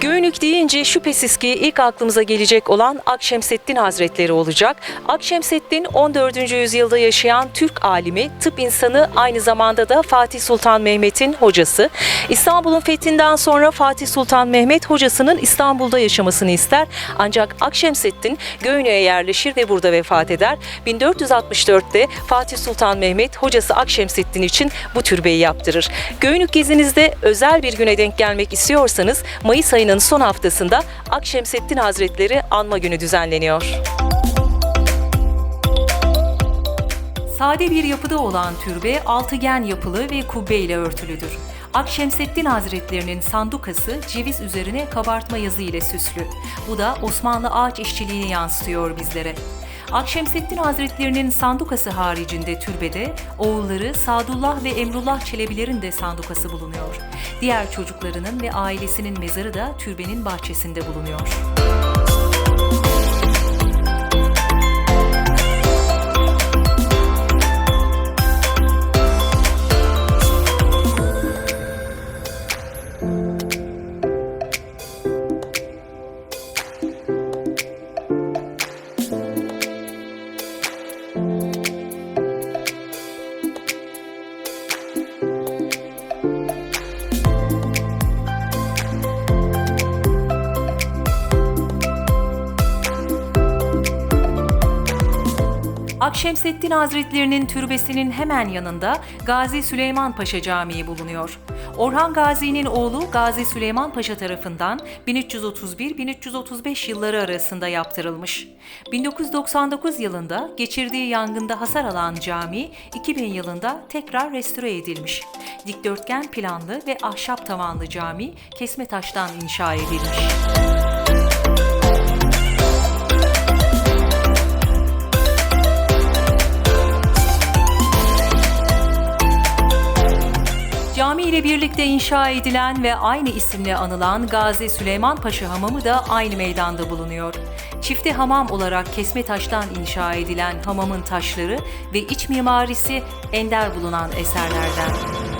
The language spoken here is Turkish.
Göynük deyince şüphesiz ki ilk aklımıza gelecek olan Akşemseddin Hazretleri olacak. Akşemseddin 14. yüzyılda yaşayan Türk alimi, tıp insanı aynı zamanda da Fatih Sultan Mehmet'in hocası. İstanbul'un fethinden sonra Fatih Sultan Mehmet hocasının İstanbul'da yaşamasını ister. Ancak Akşemseddin Göynük'e yerleşir ve burada vefat eder. 1464'te Fatih Sultan Mehmet hocası Akşemseddin için bu türbeyi yaptırır. Göynük gezinizde özel bir güne denk gelmek istiyorsanız Mayıs ayının son haftasında Akşemseddin Hazretleri Anma Günü düzenleniyor. Sade bir yapıda olan türbe altıgen yapılı ve kubbe ile örtülüdür. Akşemseddin Hazretlerinin sandukası ceviz üzerine kabartma yazı ile süslü. Bu da Osmanlı ağaç işçiliğini yansıtıyor bizlere. Akşemseddin Hazretlerinin sandukası haricinde türbede oğulları Sadullah ve Emrullah Çelebilerin de sandukası bulunuyor. Diğer çocuklarının ve ailesinin mezarı da türbenin bahçesinde bulunuyor. Akşemseddin Hazretlerinin türbesinin hemen yanında Gazi Süleyman Paşa Camii bulunuyor. Orhan Gazi'nin oğlu Gazi Süleyman Paşa tarafından 1331-1335 yılları arasında yaptırılmış. 1999 yılında geçirdiği yangında hasar alan cami 2000 yılında tekrar restore edilmiş. Dikdörtgen planlı ve ahşap tavanlı cami kesme taştan inşa edilmiş. İle birlikte inşa edilen ve aynı isimle anılan Gazi Süleyman Paşa Hamamı da aynı meydanda bulunuyor. Çifte hamam olarak kesme taştan inşa edilen hamamın taşları ve iç mimarisi ender bulunan eserlerden.